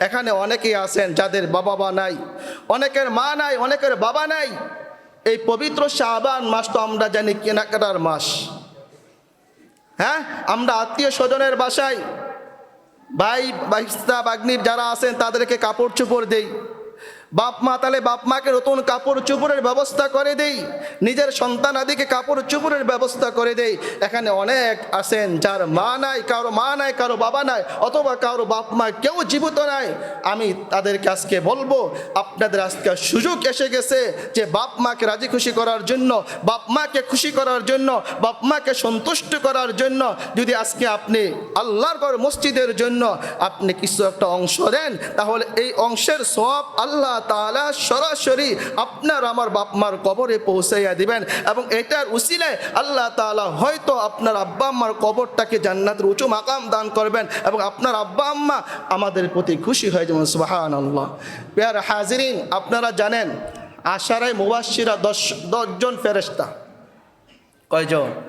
এখানে অনেকেই আছেন যাদের বাবা মা নাই, অনেকের মা নাই, অনেকের বাবা নাই। এই পবিত্র শাহবান মাস তো আমরা জানি কেনাকাটার মাস। হ্যাঁ? আমরা আত্মীয় স্বজনের বাসায় ভাই বাইস্তা বাগ্নির যারা আছেন তাদেরকে কাপড় চোপড় দেই। বাপ মা তাহলে বাপ মাকে নতুন কাপড় চোপড়ের ব্যবস্থা করে দেই। নিজের সন্তান আদিকে কাপড় চোপড়ের ব্যবস্থা করে দেই। এখানে অনেক আছেন যার মা নাই, কারও মা নাই, কারও বাবা নাই, অথবা কারও বাপ মা কেউ জীবিত নাই। আমি তাদেরকে আজকে বলব, আপনাদের আজকে সুযোগ এসে গেছে যে বাপ মাকে রাজি খুশি করার জন্য, বাপ মাকে খুশি করার জন্য, বাপ মাকে সন্তুষ্ট করার জন্য, যদি আজকে আপনি আল্লাহর ঘর মসজিদের জন্য আপনি কিছু একটা অংশ দেন, তাহলে এই অংশের সব আল্লাহ তাআলা সরাসরি আপনার আমার বাপ মার কবরে পৌঁছাইয়া দিবেন এবং এটার উসিলায় আল্লাহ তাআলা হয়তো আপনার আব্বা আম্মার কবরটাকে জান্নাতের উঁচু মাকাম দান করবেন এবং আপনার আব্বা আম্মা আমাদের প্রতি খুশি হয়ে যেমন সুবাহান আল্লাহ পেয়ার হাজিরিন, আপনারা জানেন, আশারায় মুবাসিরা দশ, দশজন ফেরেস্তা কয়জন?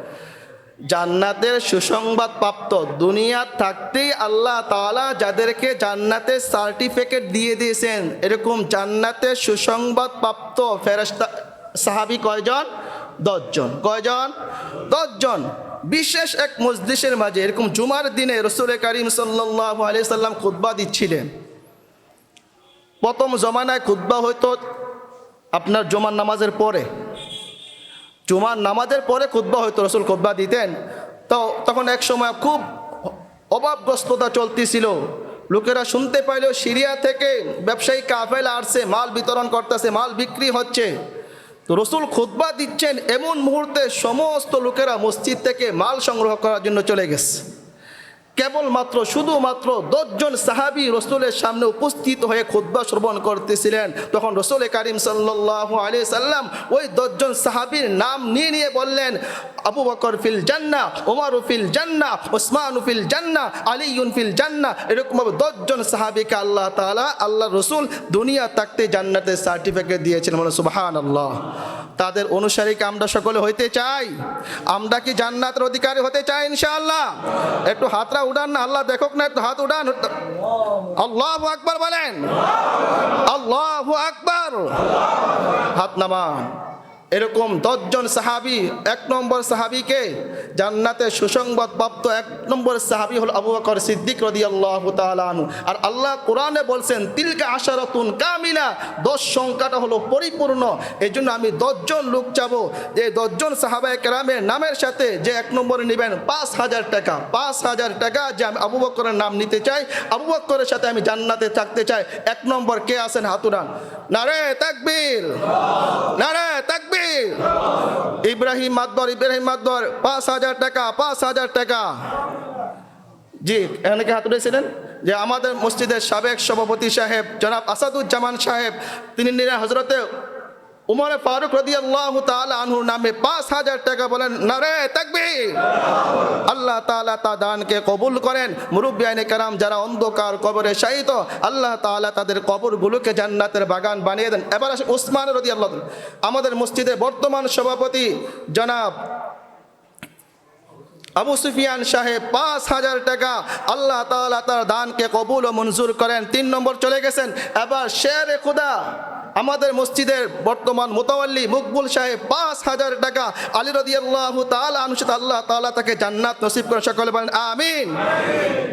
জান্নাতের সুসংবাদ প্রাপ্ত দুনিয়া থাকতেই আল্লাহ তাআলা যাদেরকে জান্নাতের সার্টিফিকেট দিয়ে দিয়েছেন, এরকম জান্নাতের সুসংবাদ প্রাপ্ত ফেরেস্তা সাহাবি কয়জন? দশজন। কয়জন? দশজন। বিশেষ এক মসজিদের মাঝে, এরকম জুমার দিনে রসুল করিম সাল্লাহ আলি সাল্লাম খুদ্া দিচ্ছিলেন। প্রথম জমানায় খুদ্া হয়তো আপনার জমার নামাজের পরে। জুমার নামাজের পরে খুদ্া হয়তো রসুল খুদ্া দিতেন। তো তখন এক সময় খুব অভাবগ্রস্ততা চলতেছিল। লোকেরা শুনতে পাইল, সিরিয়া থেকে ব্যবসায়ী কাফেল আসছে, মাল বিতরণ করতেছে, মাল বিক্রি হচ্ছে। তো রসুল খুদ্া দিচ্ছেন, এমন মুহূর্তে সমস্ত লোকেরা মসজিদ থেকে মাল সংগ্রহ করার জন্য চলে গেছে। কেবলমাত্র, শুধুমাত্র দশজন সাহাবি রসুলের সামনে উপস্থিত হয়ে খুদ্া শ্রবণ করতেছিলেন। তখন রসুল করিম সাল্লাহ আলি সাল্লাম ওই দশজন সাহাবির নাম নিয়ে নিয়ে বললেন, আবু বকর ফিল জান্না ওমর ফিল জান্না ওসমান ফিল জান্না আলী ফিল জান্না এরকমভাবে দশজন সাহাবিকে আল্লাহ তালা আল্লাহ রসুল দুনিয়া থাকতে জান্নাতের সার্টিফিকেট দিয়েছেন মানে সুবাহান আল্লাহ তাদের অনুসারীকে আমরা সকলে হইতে চাই? আমরা কি জান্নাতের অধিকারী হতে চাই ইনশাআল্লাহ? একটু হাতরা উড়ান না, আল্লাহ দেখুক না, একটু হাত উড়ান। আল্লাহ আকবার বলেন। আল্লাহ আকবার। হাত নামান। এরকম দশজন সাহাবি, এক নম্বর সাহাবিকে জান্নাতে সুসংবাদ প্রাপ্ত এক নম্বর সাহাবি হল আবু বকর সিদ্দিক রদি আল্লাহ তালু আর আল্লাহ কোরআনে বলছেন, তিলকে আশারতুন কামিলা দশ সংখ্যাটা হলো পরিপূর্ণ। এই জন্য আমি দশজন লোক চাবো। যে দশজন সাহাবায় কেরামের নামের সাথে যে এক নম্বরে নেবেন, পাঁচ হাজার টাকা। পাঁচ হাজার টাকা যে আমি আবু বকরের নাম নিতে চাই, আবু বকরের সাথে আমি জান্নাতে থাকতে চাই। এক নম্বর কে আছেন হাতুরান? নারে তাকবীর! নারে তাকবীর! ইব্রাহিম মাদবর ইব্রাহিম মাদবর পাঁচ হাজার টাকা, পাঁচ হাজার টাকা। জি, এখানে কি হাত উঠেছিলেন? যে আমাদের মসজিদের সাবেক সভাপতি সাহেব জনাব আসাদুজ্জামান সাহেব, তিনি হজরতে উমরে ফারুক রদি আল্লাহ আনহুর নামে পাঁচ হাজার টাকা বলেন, নারে থাকবি আল্লাহ তালা তা দানকে কবুল করেন। মুরব্বিয়ানে কারাম যারা অন্ধকার কবরে শাহিত আল্লাহ তালা তাদের কবরগুলোকে জান্নাতের বাগান বানিয়ে দেন। এবার আসে উসমান রদি আল্লাহ আমাদের মসজিদের বর্তমান সভাপতি জনাব আবু সুফিয়ান সাহেব পাঁচ হাজার টাকা আল্লাহ তাআলা তার দানকে কবুল ও মঞ্জুর করেন। তিন নম্বর চলে গেছেন। এবার শের খুদা আমাদের মসজিদের বর্তমান মোতাওয়াল্লি মকবুল সাহেব পাঁচ হাজার টাকা আলী রদি আল্লাহ তালা অনুষ্ঠিত আল্লাহ তাআলা তাকে জান্নাত নসিব করে সকলে বলেন, আমিন।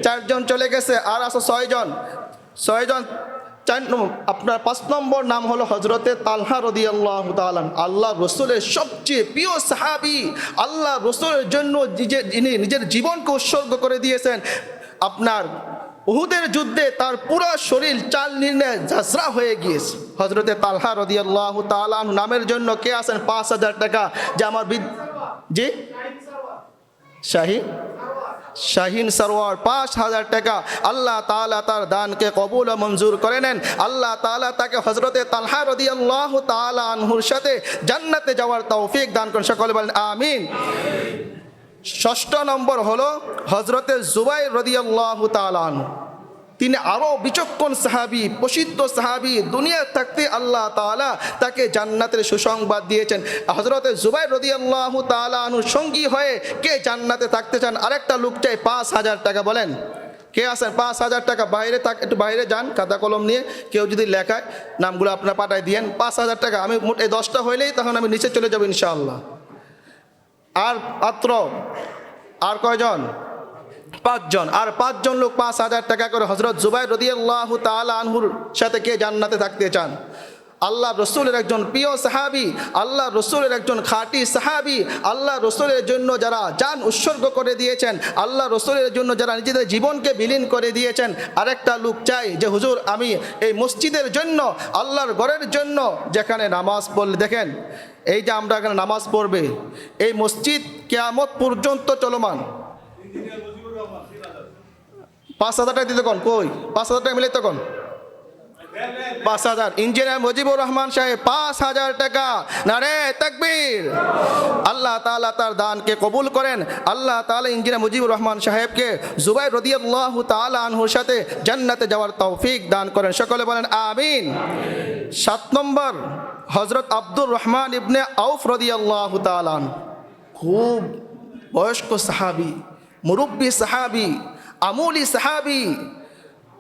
চারজন চলে গেছে আর আসো ছয়জন। ছয়জন, চার নম্বর আপনার পাঁচ নম্বর নাম হলো হজরতে তালহা রদি আল্লাহ তালান আল্লাহ রসুলের সবচেয়ে প্রিয় সাহাবি, আল্লাহ রসুলের জন্য যিনি নিজের জীবনকে উৎসর্গ করে দিয়েছেন, আপনার উহুদের যুদ্ধে তার পুরো শরীর চাল নির্ণয় ঝাঁসরা হয়ে গিয়েছে। হজরতে তালহা রদি আল্লাহ তালান নামের জন্য কে আছেন? পাঁচ হাজার টাকা। যে আমার জি? শাহী? শাহিন সরোয়ার, পাঁচ হাজার টাকা। আল্লাহ তালা তার দানকে কবুল মঞ্জুর করে নেন। আল্লাহ তালা তাকে হজরতে তালহা রদি আল্লাহ তালা আনহুর সাথে জান্নাতে যাওয়ার তৌফিক দান করেন। সকলে বলেন, আমিন। ষষ্ঠ নম্বর হলো হজরতে জুবাই রদি আল্লাহ তালান তিনি আরও বিচক্ষণ সাহাবি, প্রসিদ্ধ সাহাবি দুনিয়া থাকতে আল্লাহ তাআলা তাকে জান্নাতের সুসংবাদ দিয়েছেন। হজরতে জুবাই রদি আল্লাহ সঙ্গী হয়ে কে জান্নাতে থাকতে চান? আরেকটা লোক চাই পাঁচ হাজার টাকা, বলেন। কে আছেন? পাঁচ হাজার টাকা, বাইরে থাক, একটু বাইরে যান খাতা কলম নিয়ে। কেউ যদি লেখায়, নামগুলো আপনার পাঠায় দিয়েন। পাঁচ হাজার টাকা, আমি মোট এই দশটা হইলেই তখন আমি নিচে চলে যাব ইনশাআল্লাহ। আর পাত্র আর কয়জন? পাঁচজন। আর পাঁচজন লোক পাঁচ হাজার টাকা করে হজরত জুবাই রদিয়াল্লাহ তাল আনহুর সাথে কে জান্নাতে থাকতে চান? আল্লাহ রসুলের একজন প্রিয় সাহাবি, আল্লাহ রসুলের একজন খাঁটি সাহাবি, আল্লাহ রসুলের জন্য যারা যান উৎসর্গ করে দিয়েছেন, আল্লাহ রসুলের জন্য যারা নিজেদের জীবনকে বিলীন করে দিয়েছেন, আরেকটা লোক চাই যে, হুজুর, আমি এই মসজিদের জন্য, আল্লাহর ঘরের জন্য যেখানে নামাজ পড়লে, দেখেন, এই যে আমরা এখানে নামাজ পড়বে, এই মসজিদ কেয়ামত পর্যন্ত চলমান। পাঁচ হাজার টাকা দিতে কোন, কই? পাঁচ হাজার টাকা মিলে তখন পাঁচ হাজার ইঞ্জিনিয়ার মুজিবুর রহমান সাহেব, পাঁচ হাজার টাকা। না রে তাকবীর। আল্লাহ তাআলা তার দানকে কবুল করেন। আল্লাহ তাআলা ইঞ্জিনিয়ার মুজিবুর রহমান সাহেবকে জুবাই রদিয়াল্লাহ তাআলা আনহুর সাথে জান্নাতে যাওয়ার তৌফিক দান করেন। সকলে বলেন, আমিন। সাত নম্বর হজরত আব্দুর রহমান ইবনে আউফ রদিয়াল্লাহ তাআলা আনহু। খুব বয়স্ক সাহাবি, মুরব্বী সাহাবি, আমুলি সাহাবি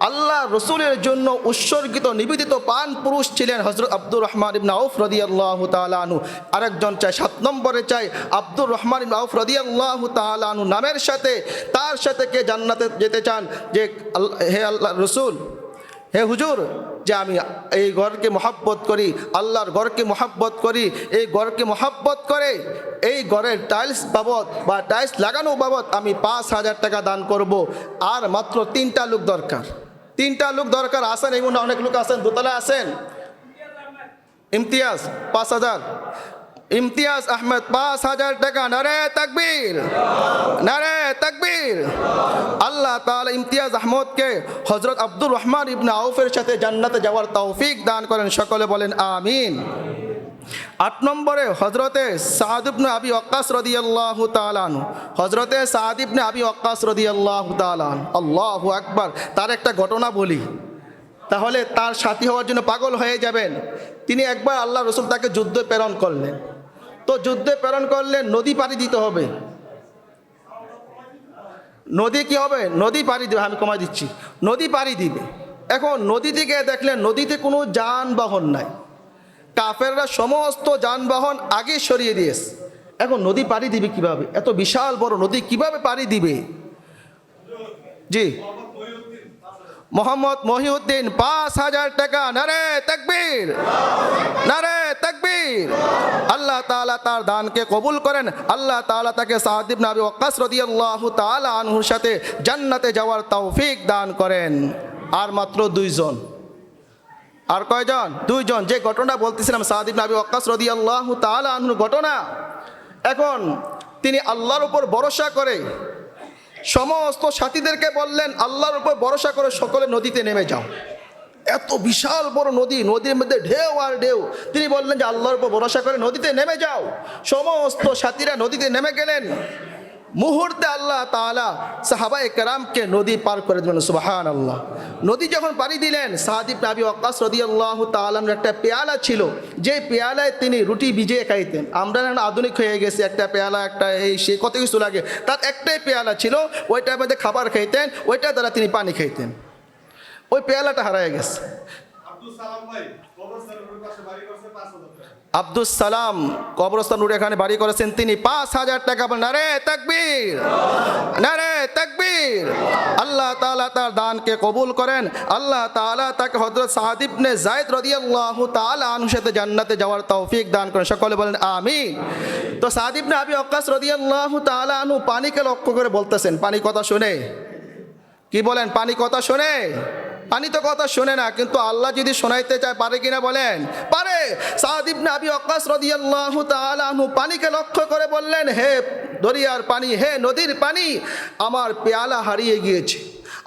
আল্লাহ রসুলের জন্য উৎসর্গিত নিবেদিত পান পুরুষ ছিলেন হজরত আব্দুর রহমান ইবনা আউফ রদি আল্লাহ তালু আরেকজন চাই সাত নম্বরে চাই আব্দুর রহমান ইবনা আউফ রদি আল্লাহ তালু নামের সাথে, তার সাথে কে জান্নাতে যেতে চান? যে হে আল্লাহ রসুল, হে হুজুর, যে আমি এই ঘরকে মহাব্বত করি, আল্লাহর ঘরকে মহাব্বত করি, এই ঘরকে মহাব্বত করে, এই ঘরের টাইলস বাবদ বা টাইলস লাগানো বাবদ আমি পাঁচ হাজার টাকা দান করব। আর মাত্র তিনটা লোক দরকার। তিনটা লোক দরকার, আসেন, এই মনে অনেক লোক আসেন দোতলা আসেন ইমতিয়াজ, পাঁচ হাজার। ইমতিয়াজ আহমেদ, পাঁচ হাজার টাকা। নারে তাকবীর নারে তাকবীর। আল্লাহ তাআলা ইমতিয়াজ আহমদকে হজরত আব্দুর রহমান ইবনে আউফের সাথে জান্নাতে যাওয়ার তৌফিক দান করেন। সকলে বলেন, আমিন। আট নম্বরে হজরতে সাহাদিবনে আবি অক্কাস রদি আল্লাহ তালান হজরতে সাহাদিবনে আবি অক্কাস রদি আল্লাহ তালান আল্লাহ আকবার। তার একটা ঘটনা বলি। তাহলে তার সাথী হওয়ার জন্য পাগল হয়ে যাবেন। তিনি একবার আল্লাহ রসুল তাকে যুদ্ধ প্রেরণ করলেন। তো যুদ্ধে প্রেরণ করলে নদী পাড়ি দিতে হবে। নদী কি হবে? নদী পাড়ি দেবে। আমি কমাই দিচ্ছি। নদী পাড়ি দিবে। এখন নদী থেকে দেখলেন নদীতে কোনো যানবাহন নাই। কাফেররা সমস্ত যানবাহন আগে সরিয়ে দিয়েছে। এখন নদী পাড়ি দিবে কীভাবে? এত বিশাল বড় নদী কীভাবে পাড়ি দিবে? জি। মোহাম্মদ মহিউদ্দিন পাঁচ হাজার টাকা। নারে তাকবীর। নারে তাকবীর। আল্লাহ তাআলা তার দানকে কবুল করেন। আল্লাহ তাআলা তাকে সাহাদিব নাবি ওয়াক্কাস রাদিয়াল্লাহু তাআলা আনহুর সাথে জান্নাতে যাওয়ার তৌফিক দান করেন। আর মাত্র দুইজন। আর কয়জন? দুইজন। যে ঘটনা বলতেছিলাম সাহাদিব নাবি ওয়াক্কাস রাদিয়াল্লাহু তাআলা আনহুর ঘটনা, এখন তিনি আল্লাহর উপর ভরসা করে সমস্ত সাথীদেরকে বললেন, আল্লাহর উপর ভরসা করে সকলে নদীতে নেমে যাও। এত বিশাল বড় নদী, নদীর মধ্যে ঢেউ আর ঢেউ। তিনি বললেন যে, আল্লাহর উপর ভরসা করে নদীতে নেমে যাও। সমস্ত সাথীরা নদীতে নেমে গেলেন। মুহূর্তে আল্লাহ তাআলা সাহাবা একরামকে নদী পার করে দিলেন সুবাহান আল্লাহ নদী যখন পাড়ি দিলেন সাহাদিব নাবি ওয়াক্কাস রদি আল্লাহ তালার একটা পেয়ালা ছিল, যে পেয়ালায় তিনি রুটি ভিজিয়ে খাইতেন। আমরা এখন আধুনিক হয়ে গেছি, একটা পেয়ালা, একটা এই সে কত কিছু লাগে। তার একটাই পেয়ালা ছিল, ওইটার মধ্যে খাবার খাইতেন ওইটা দ্বারা তিনি পানি খাইতেন। ওই পেয়ালাটা হারায় গেছে। আব্দুল সালাম কবরস্থান রোড এখানে বাড়ি করেছেন তিনি পাঁচ হাজার টাকা নারে তাকবীর নারে তাকবীর। আল্লাহ তাআলা তার দানকে কবুল করেন। আল্লাহ তাআলা তাকে হযরত সাদ ইবনে যায়েদ রাদিয়াল্লাহু তাআলা আনহুর সাথে জান্নাতে যাওয়ার তৌফিক দান করেন। সকলে বলেন, আমিন। তো সাদ ইবনে আবি ওয়াক্কাস রাদিয়াল্লাহু তাআলা আনহু পানিকে লক্ষ্য করে বলতেছেন পানি কথা শুনে। কি বলেন পানি কথা শোনে? পানি তো কথা শোনে না, কিন্তু আল্লাহ যদি শোনাইতে চায়, পারে কিনা বলেন? পারে। সাদ ইবনে আবি ওয়াক্কাস রাদিয়াল্লাহু তাআলা আনহু পানিকে লক্ষ্য করে বললেন, হে দরিয়ার পানি, হে নদীর পানি, আমার পেয়ালা হারিয়ে গিয়েছে।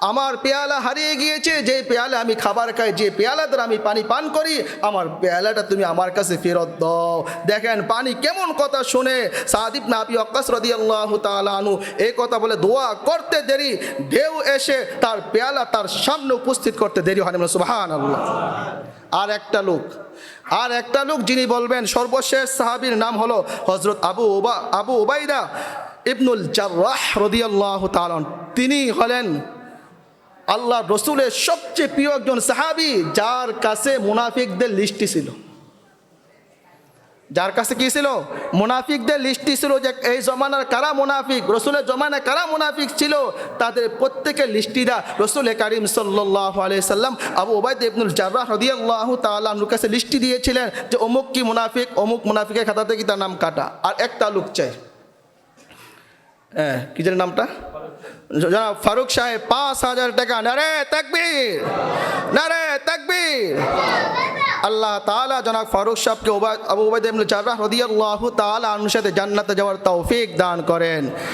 আমার পেয়ালা হারিয়ে গিয়েছে, যে পেয়ালা আমি খাবার খাই, যে পেয়ালা দ্বারা আমি পানি পান করি, আমার পেয়ালাটা তুমি আমার কাছে ফেরত দাও। দেখেন, পানি কেমন কথা শুনে সাদিব নাবি অক্কাস রদি আল্লাহ তালু এই কথা বলে, দোয়া করতে দেরি, ঢেউ এসে তার পেয়ালা তার সামনে উপস্থিত করতে দেরি হয় সুবাহান আল্লাহ আর একটা লোক, আর একটা লোক যিনি বলবেন, সর্বশেষ সাহাবীর নাম হলো হজরত আবু ওবা আবু ওবাইদা ইবনুল জার্রাহ রদিয়াল্লাহ তালন তিনি হলেন আল্লাহ রসুলের সবচেয়ে প্রিয় একজন সাহাবি, যার কাছে মুনাফিকদের লিস্টটি ছিল। যার কাছে কি ছিল? মুনাফিকদের লিস্টটি ছিল যে এই জমানার কারা মুনাফিক, রসুলের জমানায় কারা মুনাফিক ছিল? তাদের প্রত্যেকের লিস্টিরা রসুল কারিম সাল্লাহ সাল্লাম আবু ওবায়দ ইবনুল জার্রাহ রদিয়াল্লাহ তালুর কাছে লিস্টি দিয়েছিলেন যে অমুক কি মুনাফিক, অমুক মুনাফিকের খাতাতে কি তার নাম কাটা, আর একটা লুক চাই। হ্যাঁ কি যেন নামটা? জনাব ফারুক সাহেব, পাঁচ হাজার টাকা। নারে তাকবীর নারে তাকবীর। আল্লাহ তালা জনাব ফারুক সাহেবকে আবু ওবায়দ ইবনে জাররাহ রাদিয়াল্লাহু তাআলা আনহুর সাথে জান্নাতে যাওয়ার তৌফিক দান করেন।